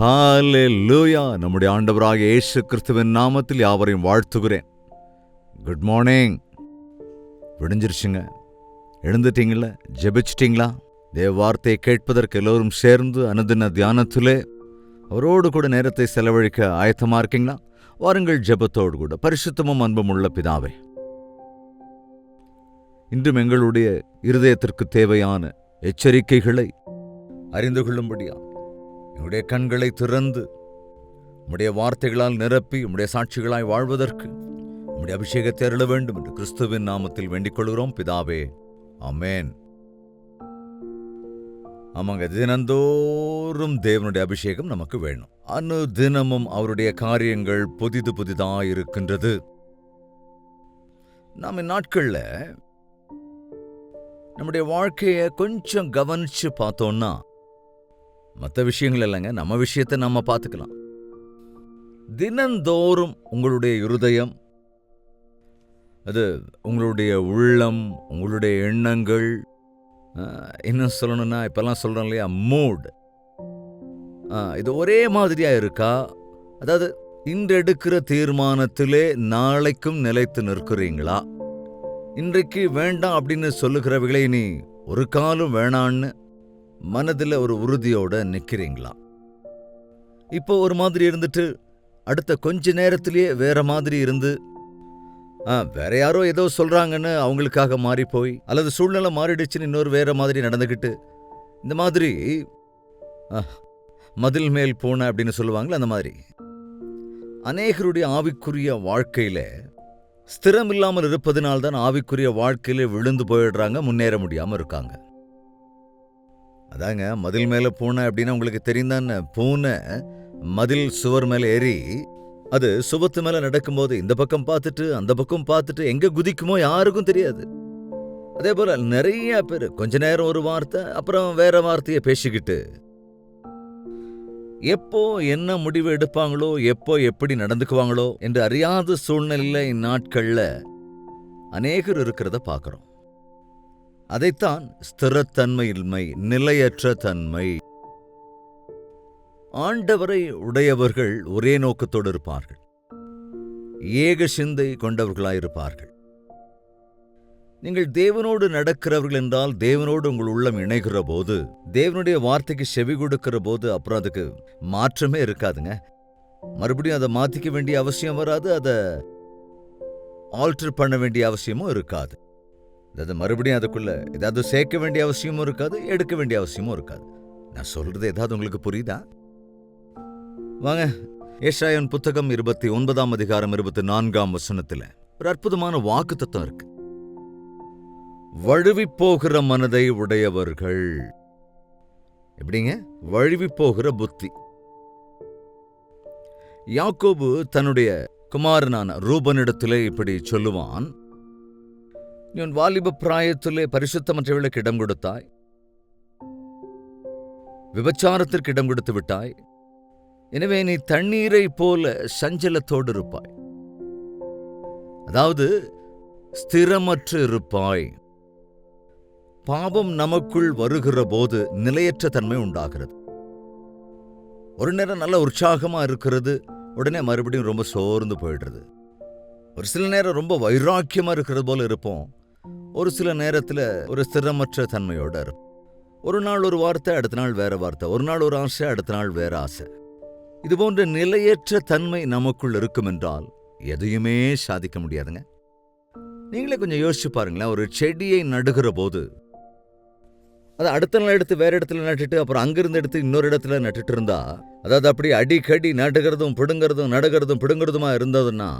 ஹalleluya நம்முடைய ஆண்டவராக இயேசு கிறிஸ்துவின் நாமத்தில் யாவரையும் வாழ்த்துகிறேன். குட் மார்னிங் விடிஞ்சிருச்சுங்க. எழுந்துட்டீங்கள ஜெபிச்சிட்டீங்களா? தேவ வார்த்தையை கேட்பதற்கு எல்லோரும் சேர்ந்து அனுதின தியானத்திலே அவரோடு கூட நேரத்தை செலவழிக்க ஆயத்தமா இருக்கீங்களா? வாருங்கள் ஜெபத்தோடு கூட. பரிசுத்தமும் அன்பும் உள்ள பிதாவே. இன்றும் எங்களுடைய இருதயத்திற்கு தேவையான எச்சரிக்கைகளை அறிந்து கொள்ளும்படியா எங்களுடைய கண்களை திறந்து உம்முடைய வார்த்தைகளால் நிரப்பி உம்முடைய சாட்சிகளாய் வாழ்வதற்கு உம்முடைய அபிஷேகத்தை அருள வேண்டும் என்று கிறிஸ்துவின் நாமத்தில் வேண்டிக் கொள்கிறோம் பிதாவே அமேன் ஆமாங்க தினந்தோறும் தேவனுடைய அபிஷேகம் நமக்கு வேணும். அனு தினமும் அவருடைய காரியங்கள் புதிது புதிதாக இருக்கின்றது நாம் இந்நாட்கள்ல நம்முடைய வாழ்க்கையை கொஞ்சம் கவனிச்சு பார்த்தோம்னா மற்ற விஷயங்கள் இல்லைங்க. நம்ம விஷயத்தை நம்ம பார்த்துக்கலாம். தினந்தோறும் உங்களுடைய இருதயம் அது உங்களுடைய உள்ளம் உங்களுடைய எண்ணங்கள் என்ன இன்னும் சொல்லணும்னா இப்பெல்லாம் சொல்கிறோம் இல்லையா மூட் இது ஒரே மாதிரியாக இருக்கா? அதாவது இன்று எடுக்கிற தீர்மானத்திலே நாளைக்கும் நிலைத்து நிற்கிறீங்களா? இன்றைக்கு வேண்டாம் அப்படின்னு சொல்லுகிறவைகளை நீ ஒரு காலம் வேணான்னு மனதில் ஒரு உறுதியோட நிற்கிறீங்களா இப்போ ஒரு மாதிரி இருந்துட்டு அடுத்த கொஞ்ச நேரத்திலேயே வேற மாதிரி இருந்து வேற யாரோ ஏதோ சொல்றாங்கன்னு அவங்களுக்காக மாறி போய் அல்லது சூழ்நிலை மாறிடுச்சுன்னு இன்னொரு வேற மாதிரி நடந்துக்கிட்டு இந்த மாதிரி மதில் மேல் போன அப்படின்னு சொல்லுவாங்களே அந்த மாதிரி. அநேகருடைய ஆவிக்குரிய வாழ்க்கையில ஸ்திரம் இல்லாமல் இருப்பதனால்தான் ஆவிக்குரிய வாழ்க்கையில விழுந்து போயிடுறாங்க முன்னேற முடியாம இருக்காங்க. அதாங்க மதில் மேல பூனை அப்படின்னு உங்களுக்கு தெரியுந்தானே? பூனை மதில் சுவர் மேல ஏறி அது சுவத்து மேல நடக்கும்போது இந்த பக்கம் பார்த்துட்டு அந்த பக்கம் பார்த்துட்டு எங்க குதிக்குமோ யாருக்கும் தெரியாது. அதே போல நிறைய பேர் கொஞ்ச நேரம் ஒரு வார்த்தை அப்புறம் வேற வார்த்தையை பேசிக்கிட்டு எப்போ என்ன முடிவு எடுப்பாங்களோ எப்போ எப்படி நடந்துக்குவாங்களோ என்று அறியாத சூழ்நிலையில இந்நாட்கள்ல அநேகர் இருக்கிறத பார்க்குறோம். அதைத்தான் ஸ்திரத்தன்மையின்மை நிலையற்ற தன்மை. ஆண்டவரை உடையவர்கள் ஒரே நோக்கத்தோடு இருப்பார்கள். ஏக சிந்தை கொண்டவர்களாயிருப்பார்கள். நீங்கள் தேவனோடு நடக்கிறவர்கள் என்றால் தேவனோடு உங்கள் உள்ளம் இணைகிற போது தேவனுடைய வார்த்தைக்கு செவி கொடுக்கிற போது அப்புறம் அதுக்கு மாற்றமே இருக்காதுங்க. மறுபடியும் அதை மாத்திக்க வேண்டிய அவசியம் வராது அதை ஆல்டர் பண்ண வேண்டிய அவசியமும் இருக்காது. அதாவது மறுபடியும் அதுக்குள்ள ஏதாவது சேர்க்க வேண்டிய அவசியமும் இருக்காது எடுக்க வேண்டிய அவசியமும் இருக்காது. நான் சொல்றது ஏதாவது உங்களுக்கு புரியுதா? வாங்க ஏஷாயன் புத்தகம் இருபத்தி ஒன்பதாம் அதிகாரம் இருபத்தி நான்காம் வசனத்துல ஒரு அற்புதமான வாக்கு தத்துவம் இருக்கு. வழுவி போகிற மனதை உடையவர்கள். எப்படிங்க? வழுவிப் போகிற புத்தி. யாக்கோபு தன்னுடைய குமாரனான ரூபனிடத்திலே இப்படி சொல்லுவான் நீ உன் வாலிப பிராயத்திலே பரிசுத்தமற்றவர்களுக்கு இடம் கொடுத்தாய். விபச்சாரத்திற்கு இடம் கொடுத்து விட்டாய். எனவே நீ தண்ணீரை போல சஞ்சலத்தோடு இருப்பாய். அதாவது ஸ்திரமற்று இருப்பாய். பாவம் நமக்குள் வருகிற போது நிலையற்ற தன்மை உண்டாகிறது. ஒரு நேரம் நல்ல உற்சாகமா இருக்கிறது உடனே மறுபடியும் ரொம்ப சோர்ந்து போயிடுறது. ஒரு சில நேரம் ரொம்ப வைராக்கியமா இருக்கிறது போல இருப்போம். ஒரு சில நேரத்தில் ஒரு ஸ்திரமற்ற தன்மையோட இருப்போம். ஒரு நாள் ஒரு வார்த்தை அடுத்த நாள் வேற வார்த்தை. ஒரு நாள் ஒரு ஆசை அடுத்த நாள் வேற ஆசை. இது போன்ற நிலையற்ற தன்மை நமக்குள் இருக்கும் என்றால் எதையுமே சாதிக்க முடியாதுங்க. நீங்களே கொஞ்சம் யோசிச்சு பாருங்களேன் ஒரு செடியை நடுகிற போது அதை அடுத்த நாள் எடுத்து வேற இடத்துல நட்டுட்டு அப்புறம் அங்கிருந்து எடுத்து இன்னொரு இடத்துல நட்டுட்டு இருந்தா அதாவது அப்படி அடிக்கடி நடுகிறதும் பிடுங்கிறதும் நடுகிறதும் பிடுங்கிறதுமா இருந்ததுன்னா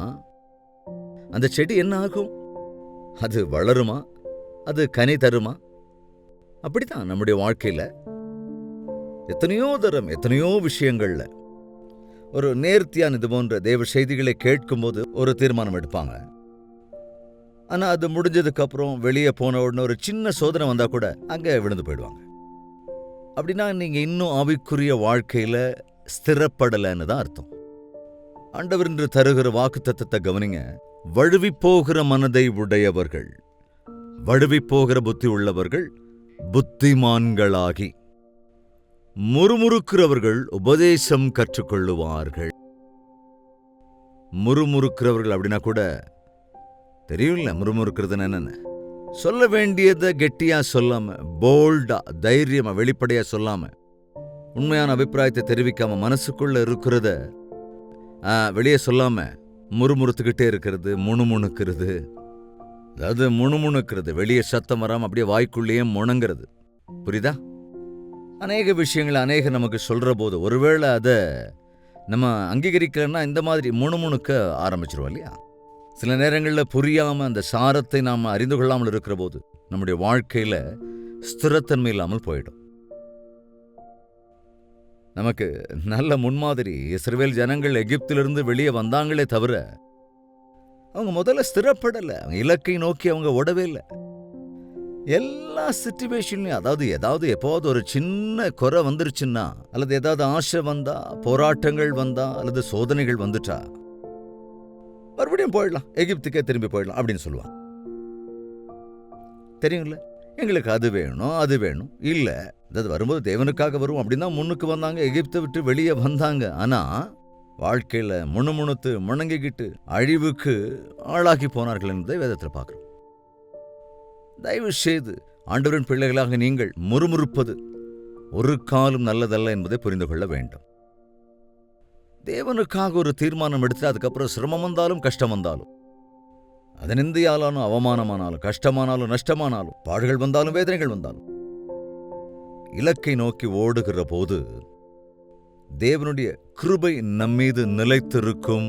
அந்த செடி என்ன ஆகும்? அது வளருமா? அது கனி தருமா? அப்படிதான் நம்முடைய வாழ்க்கையில எத்தனையோ தரம் எத்தனையோ விஷயங்கள்ல ஒரு நேர்த்தியான இது போன்ற தேவ செய்திகளை கேட்கும்போது ஒரு தீர்மானம் எடுப்பாங்க. ஆனால் அது முடிஞ்சதுக்கு அப்புறம் வெளியே போன உடனே ஒரு சின்ன சோதனை வந்தால் கூட அங்கே விழுந்து போயிடுவாங்க. அப்படின்னா நீங்கள் இன்னும் ஆவிக்குரிய வாழ்க்கையில ஸ்திரப்படலைன்னு தான் அர்த்தம். ஆண்டவர் என்று தருகிற வாக்கு தத்துவத்தை கவனிங்க. வழுவி போகிற மனதை உடையவர்கள். வழுவிப்போகிற புத்தி உள்ளவர்கள் புத்திமான்களாகி. முறுமுறுக்கிறவர்கள் உபதேசம் கற்றுக்கொள்ளுவார்கள். முறுமுறுக்கிறவர்கள் அப்படின்னா கூட தெரியும்ல முறுமுறுக்கிறதுன்னு என்னன்னு. சொல்ல வேண்டியதை கெட்டியா சொல்லாம போல்டா தைரியமா வெளிப்படையா சொல்லாம உண்மையான அபிப்பிராயத்தை தெரிவிக்காம மனசுக்குள்ள இருக்கிறத ஆ, வெளியே சொல்லாம முறுமுறுத்துக்கிட்டே இருக்கிறது முணுமுணுக்கிறது. அதாவது முணுமுணுக்கிறது வெளியே சத்தம் வராமல் அப்படியே வாய்க்குள்ளேயே முணங்கிறது. புரியுதா? அநேக விஷயங்களை அநேக நமக்கு சொல்கிற போது ஒருவேளை அதை நம்ம அங்கீகரிக்கலன்னா இந்த மாதிரி முணுமுணுக்க ஆரம்பிச்சிருவோம் இல்லையா? சில நேரங்களில் புரியாமல் அந்த சாரத்தை நாம் அறிந்து கொள்ளாமல் இருக்கிற போது நம்முடைய வாழ்க்கையில் ஸ்திரத்தன்மை இல்லாமல் போயிடும். நமக்கு நல்ல முன்மாதிரி இஸ்ரேல் ஜனங்கள் எகிப்திலிருந்து வெளியே வந்தாங்களே தவிர அவங்க முதல்ல ஸ்திரப்படலை. அவங்க இலக்கை நோக்கி அவங்க ஓடவே இல்லை. எல்லா சுச்சுவேஷன்லையும் அதாவது ஏதாவது எப்போது ஒரு சின்ன குறை வந்துருச்சுன்னா அல்லது ஏதாவது ஆசை வந்தா போராட்டங்கள் வந்தா அல்லது சோதனைகள் வந்துட்டா மறுபடியும் போயிடலாம். எகிப்துக்கே திரும்பி போயிடலாம் அப்படின்னு சொல்லுவாங்க. தெரியுங்கள எங்களுக்கு அது வேணும் அது வேணும். இல்ல அதாவது வரும்போது தேவனுக்காக வரும் அப்படின்னு தான் முன்னுக்கு வந்தாங்க எகிப்தை விட்டு வெளியே வந்தாங்க. ஆனா வாழ்க்கையில முணுமுணுத்து முணங்கிக்கிட்டு அழிவுக்கு ஆளாகி போனார்கள் என்பதை வேதத்தில் பார்க்குறோம். தயவு செய்து ஆண்டவரின் பிள்ளைகளாக நீங்கள் முறுமுறுப்பது ஒரு காலம் நல்லதல்ல என்பதை புரிந்து கொள்ள வேண்டும். தேவனுக்காக ஒரு தீர்மானம் எடுத்து அதுக்கப்புறம் சிரமம் வந்தாலும் கஷ்டம் வந்தாலும் அது நிந்தையாலானும் அவமானமானாலும் கஷ்டமானாலும் நஷ்டமானாலும் பாடுகள் வந்தாலும் வேதனைகள் வந்தாலும் இலக்கை நோக்கி ஓடுகிற போது தேவனுடைய கிருபை நம்மீது நிலைத்திருக்கும்.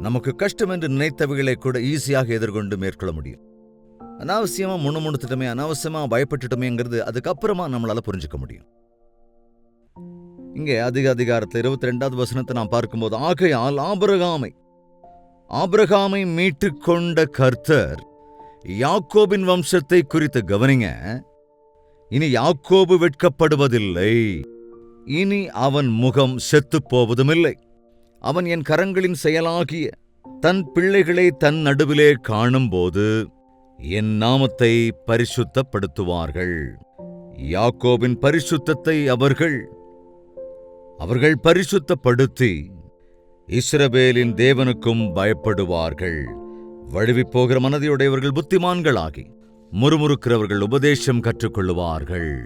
நமக்கு கஷ்டம் என்று நினைத்தவைகளை கூட ஈஸியாக எதிர்கொண்டு மேற்கொள்ள முடியும். அனாவசியமா முணுமுணுத்துட்டோமே அனாவசியமா பயப்பட்டுட்டோமேங்கிறது அதுக்கப்புறமா நம்மளால புரிஞ்சுக்க முடியும். இங்கே அதிக அதிகாரத்தில் இருபத்தி ரெண்டாவது வசனத்தை நாம் பார்க்கும்போது ஆகையால் ஆபரகாமை ஆபிரகாமை மீட்டுக் கொண்ட கர்த்தர் யாக்கோபின் வம்சத்தை குறித்து கவனிங்க. இனி யாக்கோபு வெட்கப்படுவதில்லை. இனி அவன் முகம் செத்துப் போவதுமில்லை அவன் என் கரங்களின் செயலாகிய தன் பிள்ளைகளை தன் நடுவிலே காணும்போது என் நாமத்தை பரிசுத்தப்படுத்துவார்கள். யாக்கோபின் பரிசுத்தத்தை அவர்கள் அவர்கள் பரிசுத்தப்படுத்தி இஸ்ரபேலின் தேவனுக்கும் பயப்படுவார்கள். வழுவிப் போகிற மனதையுடையவர்கள் புத்திமான்களாகி முறுமுறுக்கிறவர்கள் உபதேசம் கற்றுக்கொள்ளுவார்கள்.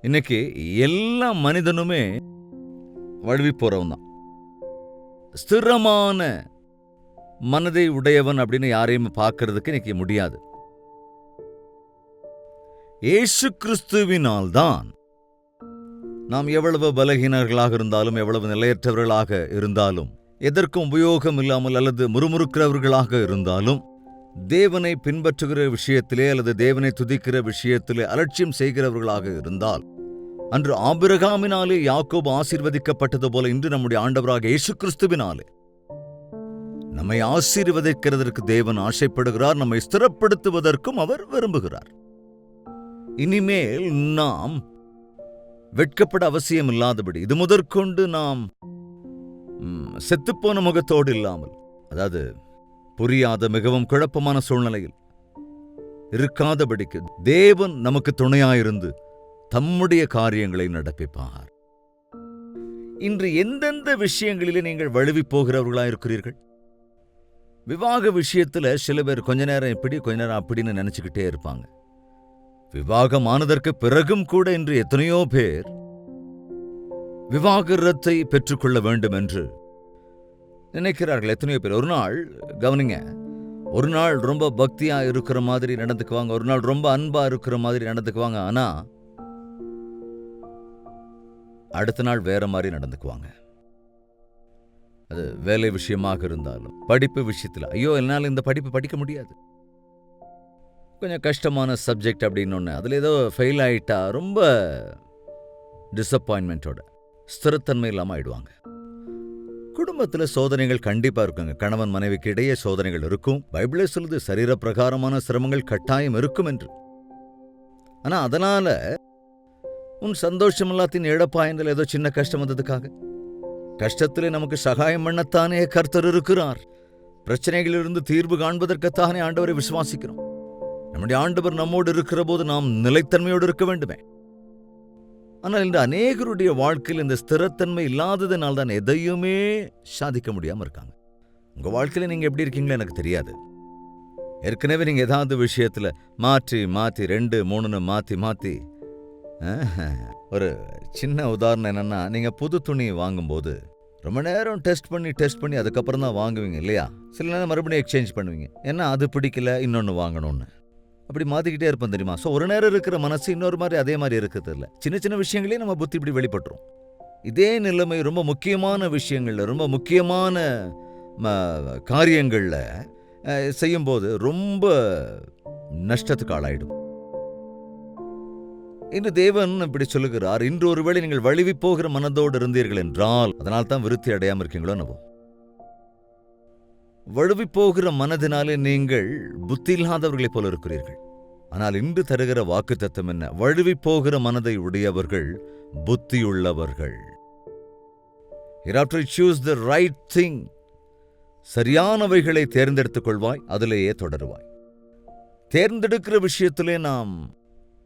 இன்னைக்கு எல்லா மனிதனுமே வழுவி போறவன் தான் ஸ்திரமான மனதை உடையவன் அப்படின்னு யாரையும் பார்க்கறதுக்கு இன்னைக்கு முடியாது. ஏசு கிறிஸ்துவினால்தான் நாம் எவ்வளவு பலகீனர்களாக இருந்தாலும் எவ்வளவு நிலையற்றவர்களாக இருந்தாலும் எதற்கும் உபயோகம் இல்லாமல் அல்லது முறுமுறுக்கிறவர்களாக இருந்தாலும் தேவனை பின்பற்றுகிற விஷயத்திலே அல்லது தேவனை துதிக்கிற விஷயத்திலே அலட்சியம் செய்கிறவர்களாக இருந்தால் அன்று ஆபிரகாமினாலே யாக்கோபு ஆசீர்வதிக்கப்பட்டது போல இன்று நம்முடைய ஆண்டவராக இயேசு கிறிஸ்துவினாலே நம்மை ஆசீர்வதிக்கிறதற்கு தேவன் ஆசைப்படுகிறார் நம்மை ஸ்திரப்படுத்துவதற்கும் அவர் விரும்புகிறார். இனிமேல் நாம் வெட்கப்பட அவசியம் இல்லாதபடி இது முதற்கொண்டு நாம் செத்துப்போன முகத்தோடு இல்லாமல் அதாவது புரியாத மிகவும் குழப்பமான சூழ்நிலையில் இருக்காதபடிக்கு தேவன் நமக்கு துணையாயிருந்து தம்முடைய காரியங்களை நடப்பிப்பார். இன்று எந்தெந்த விஷயங்களிலே நீங்கள் வழுவி போகிறவர்களா இருக்கிறீர்கள்? விவாக விஷயத்துல சில பேர் கொஞ்ச நேரம் இப்படி கொஞ்ச நேரம் அப்படின்னு நினச்சிக்கிட்டே இருப்பாங்க. விவாகம் ஆனதற்கு பிறகும் கூட இன்று எத்தனையோ பேர் விவாகரத்தை பெற்றுக்கொள்ள வேண்டும் என்று நினைக்கிறார்கள். எத்தனையோ பேர்? ஒரு நாள் கவனிங்க. ஒரு நாள் ரொம்ப பக்தியா இருக்கிற மாதிரி நடந்துக்குவாங்க. ஒரு நாள் ரொம்ப அன்பா இருக்கிற மாதிரி நடந்துக்குவாங்க. ஆனா அடுத்த நாள் வேற மாதிரி நடந்துக்குவாங்க. அது வேலை விஷயமாக இருந்தாலும் படிப்பு விஷயத்துல. ஐயோ என்னால் இந்த படிப்பு படிக்க முடியாது. கொஞ்சம் கஷ்டமான சப்ஜெக்ட் அப்படின்னு ஒன்று அதில் ஏதோ ஃபெயில் ஆகிட்டா ரொம்ப டிசப்பாயின்மெண்ட்டோட ஸ்திரத்தன்மை இல்லாமல் ஆயிடுவாங்க. குடும்பத்தில் சோதனைகள் கண்டிப்பாக இருக்குங்க. கணவன் மனைவிக்கு இடையே சோதனைகள் இருக்கும். பைபிளே சொல்லுது சரீர பிரகாரமான சிரமங்கள் கட்டாயம் இருக்கும் என்று. ஆனால் அதனால உன் சந்தோஷம் எல்லாத்தையும் இழப்பாயங்கள் ஏதோ சின்ன கஷ்டம் வந்ததுக்காக. கஷ்டத்திலே நமக்கு சகாயம் பண்ணத்தானே கர்த்தர் இருக்கிறார். பிரச்சனைகளிலிருந்து தீர்வு காண்பதற்குத்தானே ஆண்டவரை விசுவாசிக்கிறோம். நம்முடைய ஆண்டவர் நம்மோடு இருக்கிற போது நாம் நிலைத்தன்மையோடு இருக்க வேண்டுமே. ஆனால் இந்த அநேகருடைய வாழ்க்கையில் இந்த ஸ்திரத்தன்மை இல்லாததுனால தான் எதையுமே சாதிக்க முடியாமல் இருக்காங்க. உங்கள் வாழ்க்கையில் நீங்கள் எப்படி இருக்கீங்களோ எனக்கு தெரியாது. ஏற்கனவே நீங்கள் ஏதாவது விஷயத்தில் மாற்றி மாற்றி ரெண்டு மூணுன்னு மாற்றி மாற்றி ஒரு சின்ன உதாரணம் என்னென்னா நீங்கள் புது துணி வாங்கும்போது ரொம்ப நேரம் டெஸ்ட் பண்ணி டெஸ்ட் பண்ணி அதுக்கப்புறம் தான் வாங்குவீங்க இல்லையா? சில நேரம் மறுபடியும் எக்ஸ்சேஞ்ச் பண்ணுவீங்க. ஏன்னா அது பிடிக்கல இன்னொன்று வாங்கணும்னு. அப்படி மாத்திக்கிட்டே இருப்போம் தெரியுமா? ஸோ ஒரு நேரம் இருக்கிற மனசு இன்னொரு மாதிரி அதே மாதிரி இருக்கிறது இல்லை சின்ன சின்ன விஷயங்களே நம்ம புத்தி இப்படி வெளிப்பட்டுரும் இதே நிலைமை ரொம்ப முக்கியமான விஷயங்கள்ல ரொம்ப முக்கியமான ம- செய்யும்போது ரொம்ப நஷ்டத்துக்கு ஆளாயிடும். இன்று தேவன் இப்படி சொல்லுகிறார் இன்று ஒருவேளை நீங்கள் வழுவி போகிற மனதோடு இருந்தீர்கள் என்றால் அதனால் தான் விருத்தி அடையாம இருக்கீங்களோ என்னவோ? வழுவிப்போகிற மனதினாலே நீங்கள் புத்தி இல்லாதவர்களைப் போல இருக்கிறீர்கள். ஆனால் இன்று தருகிற வாக்கு தத்துவம் என்ன? வழுவிப்போகிற மனதை உடையவர்கள் புத்தியுள்ளவர்கள். You have to choose சரியானவைகளை தேர்ந்தெடுத்துக் கொள்வாய் அதிலேயே தொடருவாய். தேர்ந்தெடுக்கிற விஷயத்திலே நாம்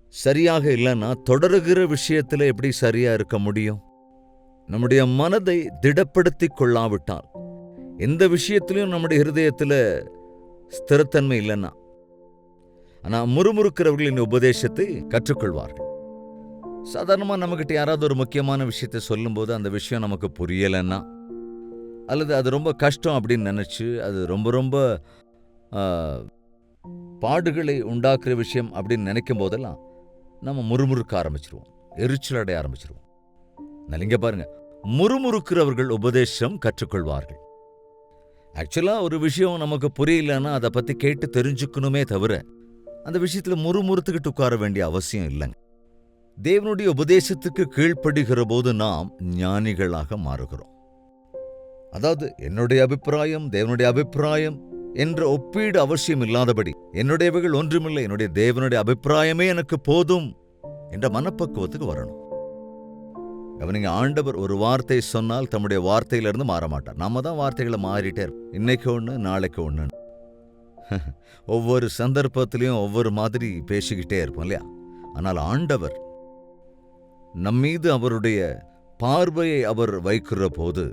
சரியாக இல்லைன்னா தொடருகிற விஷயத்துல எப்படி சரியா இருக்க முடியும்? நம்முடைய மனதை திடப்படுத்திக் கொள்ளாவிட்டால் எந்த விஷயத்திலும் நம்முடைய ஹிருதயத்தில் ஸ்திரத்தன்மை இல்லைன்னா. ஆனா முறுமுறுக்கிறவர்களின் உபதேசத்தை கற்றுக்கொள்வார்கள். சாதாரணமா நம்மகிட்ட யாராவது ஒரு முக்கியமான விஷயத்தை சொல்லும்போது அந்த விஷயம் நமக்கு புரியலைன்னா அல்லது அது ரொம்ப கஷ்டம் அப்படின்னு நினைச்சு அது ரொம்ப ரொம்ப பாடுகளை உண்டாக்குற விஷயம் அப்படின்னு நினைக்கும் போதெல்லாம் நம்ம முறுமுறுக்க ஆரம்பிச்சிருவோம். எரிச்சல் அடைய ஆரம்பிச்சிருவோம். நான் இங்க பாருங்க. முறுமுறுக்கிறவர்கள் உபதேசம் கற்றுக்கொள்வார்கள். ஆக்சுவலா ஒரு விஷயம் நமக்கு புரியலன்னா அதை பத்தி கேட்டு தெரிஞ்சுக்கணுமே தவிர அந்த விஷயத்துல முறுமுறுத்துக்கிட்டு உட்கார வேண்டிய அவசியம் இல்லைங்க. தேவனுடைய உபதேசத்துக்கு கீழ்ப்படுகிற போது நாம் ஞானிகளாக மாறுகிறோம். அதாவது என்னுடைய அபிப்பிராயம் தேவனுடைய அபிப்பிராயம் என்ற ஒப்பீடு அவசியம் இல்லாதபடி என்னுடையவைகள் ஒன்றுமில்லை என்னுடைய தேவனுடைய அபிப்பிராயமே எனக்கு போதும் என்ற மனப்பக்குவத்துக்கு வரணும். கவனிங்க ஆண்டவர் ஒரு வார்த்தை சொன்னால் தம்முடைய வார்த்தையிலிருந்து மாற மாட்டார் நாம தான் வார்த்தைகளை மாறிட்டே இருப்போம். இன்னைக்கு ஒன்று நாளைக்கு ஒன்று ஒவ்வொரு சந்தர்ப்பத்திலையும் ஒவ்வொரு மாதிரி பேசிக்கிட்டே இருப்போம் இல்லையா? ஆனால் ஆண்டவர் நம்மீது அவருடைய பார்வையை அவர் வைக்கிற போது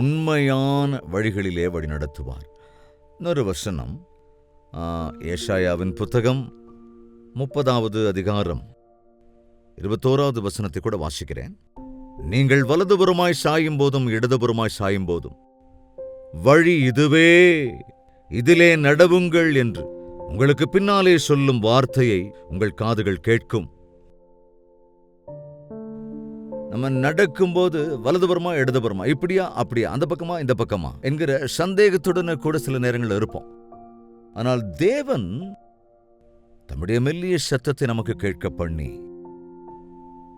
உண்மையான வழிகளிலே வழிநடத்துவார். இன்னொரு வசனம் ஏஷாயாவின் புத்தகம் முப்பதாவது அதிகாரம். இருபத்தோராவது வசனத்தை கூட வாசிக்கிறேன். நீங்கள் வலதுபுறமாய் சாயும் போதும் இடதுபுறமாய் சாயும் போதும். வழி இதுவே இதிலே நடவுங்கள் என்று உங்களுக்கு பின்னாலே சொல்லும் வார்த்தையை உங்கள் காதுகள் கேட்கும். நம்ம நடக்கும்போது வலதுபுறமா இடதுபுறமா இப்படியா அப்படியா அந்த பக்கமா இந்த பக்கமா என்கிற சந்தேகத்துடன் கூட சில நேரங்கள் இருப்போம். ஆனால் தேவன் தம்முடைய மெல்லிய சத்தத்தை நமக்கு கேட்க பண்ணி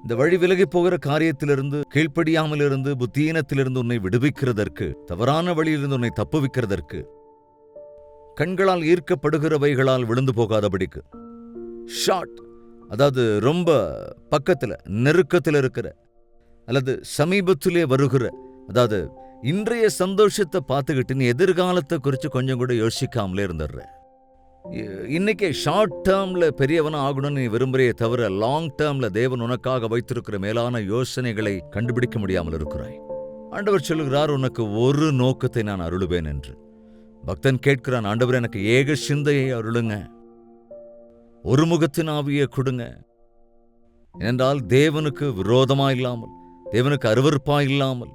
இந்த வழி விலகி போகிற காரியத்திலிருந்து கீழ்ப்படியாமல் இருந்து புத்தீனத்திலிருந்து உன்னை விடுவிக்கிறதற்கு தவறான வழியிலிருந்து உன்னை தப்புவிக்கிறதற்கு கண்களால் ஈர்க்கப்படுகிறவைகளால் விழுந்து போகாதபடிக்கு. ஷார்ட் அதாவது ரொம்ப பக்கத்துல நெருக்கத்தில் இருக்கிற அல்லது சமீபத்திலே வருகிற அதாவது இன்றைய சந்தோஷத்தை பார்த்துக்கிட்டு நீ எதிர்காலத்தை குறித்து கொஞ்சம் கூட யோசிக்காமலே இருந்துடுற. இன்னைக்கே ஷார்ட் டேர்மில் பெரியவனா ஆகணும்னு நீ விரும்புறையே தவிர லாங் டேர்மில் தேவன் உனக்காக வைத்திருக்கிற மேலான யோசனைகளை கண்டுபிடிக்க முடியாமல் இருக்கிறாய். ஆண்டவர் சொல்லுகிறார் உனக்கு ஒரு நோக்கத்தை நான் அருளுவேன் என்று. பக்தன் கேட்கிறான் ஆண்டவர் எனக்கு ஏக சிந்தையை அருளுங்க. ஒரு முகத்தின் ஆவியை கொடுங்க. ஏனென்றால் தேவனுக்கு விரோதமா இல்லாமல் தேவனுக்கு அருவருப்பா இல்லாமல்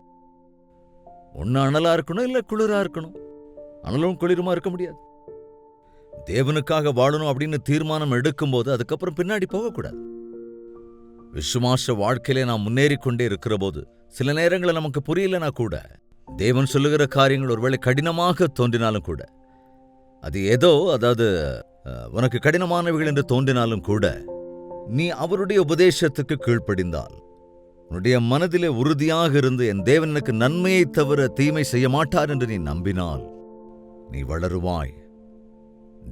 ஒன்று அனலா இருக்கணும் இல்ல குளிரா இருக்கணும். அனலும் குளிருமா இருக்க முடியாது. தேவனுக்காக வாழணும் அப்படின்னு தீர்மானம் எடுக்கும்போது அதுக்கப்புறம் பின்னாடி போகக்கூடாது. விசுவாச வாழ்க்கையிலே நாம் முன்னேறி கொண்டே இருக்கிற போது சில நேரங்களில் நமக்கு புரியலனா கூட தேவன் சொல்லுகிற காரியங்கள் ஒருவேளை கடினமாக தோன்றினாலும் கூட அது ஏதோ அதாவது உனக்கு கடினமானவைகள் என்று தோன்றினாலும் கூட நீ அவருடைய உபதேசத்துக்கு கீழ்ப்படிந்தால் உன்னுடைய மனதிலே உறுதியாக இருந்து என் தேவனுக்கு நன்மையை தவிர தீமை செய்ய மாட்டார் என்று நீ நம்பினால் நீ வளருவாய்.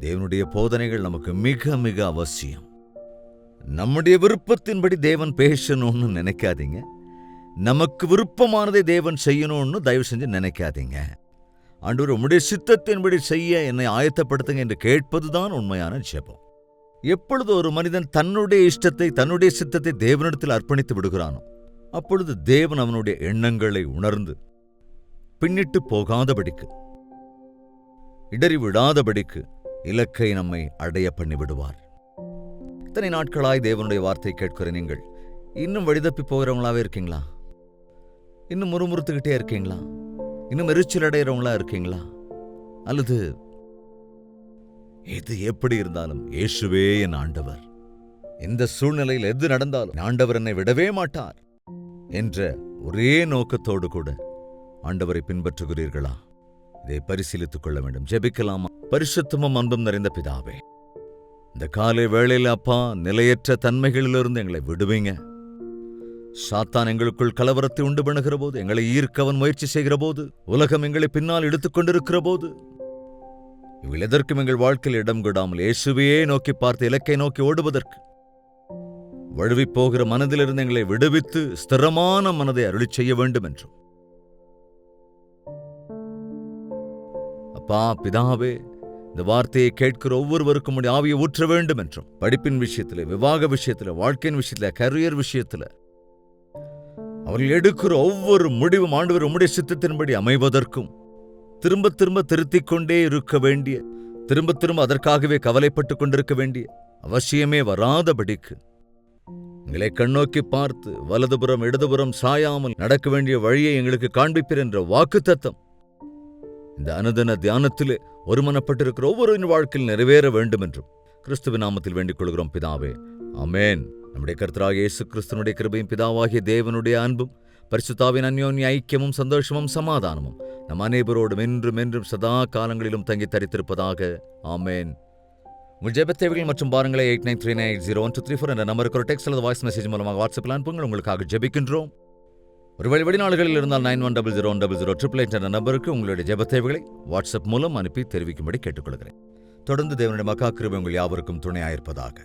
தேவனுடைய போதனைகள் நமக்கு மிக மிக அவசியம். நம்முடைய விருப்பத்தின்படி தேவன் பேசணும்னு நினைக்காதீங்க. நமக்கு விருப்பமானதை தேவன் செய்யணும்னு தயவு செஞ்சு நினைக்காதீங்க. ஆண்டவர் உம்முடைய சித்தத்தின்படி செய்ய என்னை ஆயத்தப்படுத்துங்க என்று கேட்பதுதான் உண்மையான ஜெபம். எப்பொழுது ஒரு மனிதன் தன்னுடைய இஷ்டத்தை தன்னுடைய சித்தத்தை தேவனிடத்தில் அர்ப்பணித்து விடுகிறானோ அப்பொழுது தேவன் அவனுடைய எண்ணங்களை உணர்ந்து பின்னிட்டு போகாதபடிக்கு இடறி விடாதபடிக்கு இலக்கை நம்மை அடைய பண்ணி விடுவார் இத்தனை நாட்களாய் தேவனுடைய வார்த்தை கேட்கிற நீங்கள் இன்னும் வழிதப்பி போகிறவங்களாவே இருக்கீங்களா? இன்னும் முறுமுறுத்துக்கிட்டே இருக்கீங்களா? இன்னும் எரிச்சல் அடைகிறவங்களா இருக்கீங்களா? அல்லது எது எப்படி இருந்தாலும் இயேசுவே என் ஆண்டவர். எந்த சூழ்நிலையில் எது நடந்தாலும் ஆண்டவர் என்னை விடவே மாட்டார் என்ற ஒரே நோக்கத்தோடு கூட ஆண்டவரை பின்பற்றுகிறீர்களா? இதை பரிசீலித்துக் கொள்ள வேண்டும். ஜெபிக்கலாமா? பரிசுத்தமும் அன்பும் நிறைந்த பிதாவே இந்த காலை வேளையில் அப்பா நிலையற்ற தன்மைகளிலிருந்து எங்களை விடுவீங்க. சாத்தான் எங்களுக்குள் கலவரத்தை உண்டு பண்ணுகிற போது எங்களை ஈர்க்கவன் முயற்சி செய்கிற போது உலகம் எங்களை பின்னால் எடுத்துக்கொண்டிருக்கிற போது இவள் எதற்கும் எங்கள் வாழ்க்கையில் இடம் கொடாமல் இயேசுவையே நோக்கி பார்த்து இலக்கை நோக்கி ஓடுவதற்கு வழுவிப் போகிற மனதிலிருந்து எங்களை விடுவித்து ஸ்திரமான மனதை அருளிச் செய்ய வேண்டும் என்றும் அப்பா பிதாவே இந்த வார்த்தையை கேட்கிற ஒவ்வொருவருக்கும் உடைய ஆவியை ஊற்ற வேண்டும் என்றும் படிப்பின் விஷயத்துல விவாக விஷயத்துல வாழ்க்கையின் விஷயத்துல கரியர் விஷயத்துல. அவர்கள் எடுக்கிற ஒவ்வொரு முடிவும் ஆண்டவர் உம்முடைய சித்தத்தின்படி அமைவதற்கும் திரும்ப திரும்ப திருத்திக் கொண்டே இருக்க வேண்டிய திரும்ப திரும்ப அதற்காகவே கவலைப்பட்டுக் கொண்டிருக்க வேண்டிய அவசியமே வராதபடிக்கு எங்களை கண்ணோக்கி பார்த்து வலதுபுறம் இடதுபுறம் சாயாமல் நடக்க வேண்டிய வழியை எங்களுக்கு காண்பிப்பர் என்ற வாக்குத்தத்தம் இந்த அனுதன தியானத்திலே ஒருமனப்பட்டிருக்கிற ஒவ்வொருவரின் வாழ்க்கையில் நிறைவேற வேண்டும் என்றும் கிறிஸ்துவ நாமத்தில் வேண்டிக் கொள்கிறோம் பிதாவே. அமேன் நம்முடைய கர்த்தராக இயேசு கிறிஸ்துவனுடைய கிருபையும் பிதாவாகிய தேவனுடைய அன்பும் பரிசுத்தாவின் அந்யோன்ய ஐக்கியமும் சந்தோஷமும் சமாதானமும் நம் அனைவரோடும் என்றும் என்றும் சதா காலங்களிலும் தங்கி தரித்திருப்பதாக. ஆமேன். உங்கள் ஜெப தேவைகள் மற்றும் பாருங்களை eight nine three nine eight zero one two three four என்ற நம்பருக்கு ஒரு டெக்ஸ்ட் அல்லது வாய்ஸ் மெசேஜ் மூலமாக வாட்ஸ்அப்பில் அனுப்புங்கள். உங்களுக்காக ஜெபிக்கின்றோம். ஒரு வழி வெளிநாடுகளில் இருந்தால் nine one double zero one double zero triple eight என்ற நம்பருக்கு உங்களுடைய ஜெப தேவைகளை வாட்ஸ்அப் மூலம் அனுப்பி தெரிவிக்கும்படி கேட்டுக்கொள்கிறேன். தொடர்ந்து தேவனுடைய மக்கா கிருபை உங்கள் யாவருக்கும் துணையாயிருப்பதாக.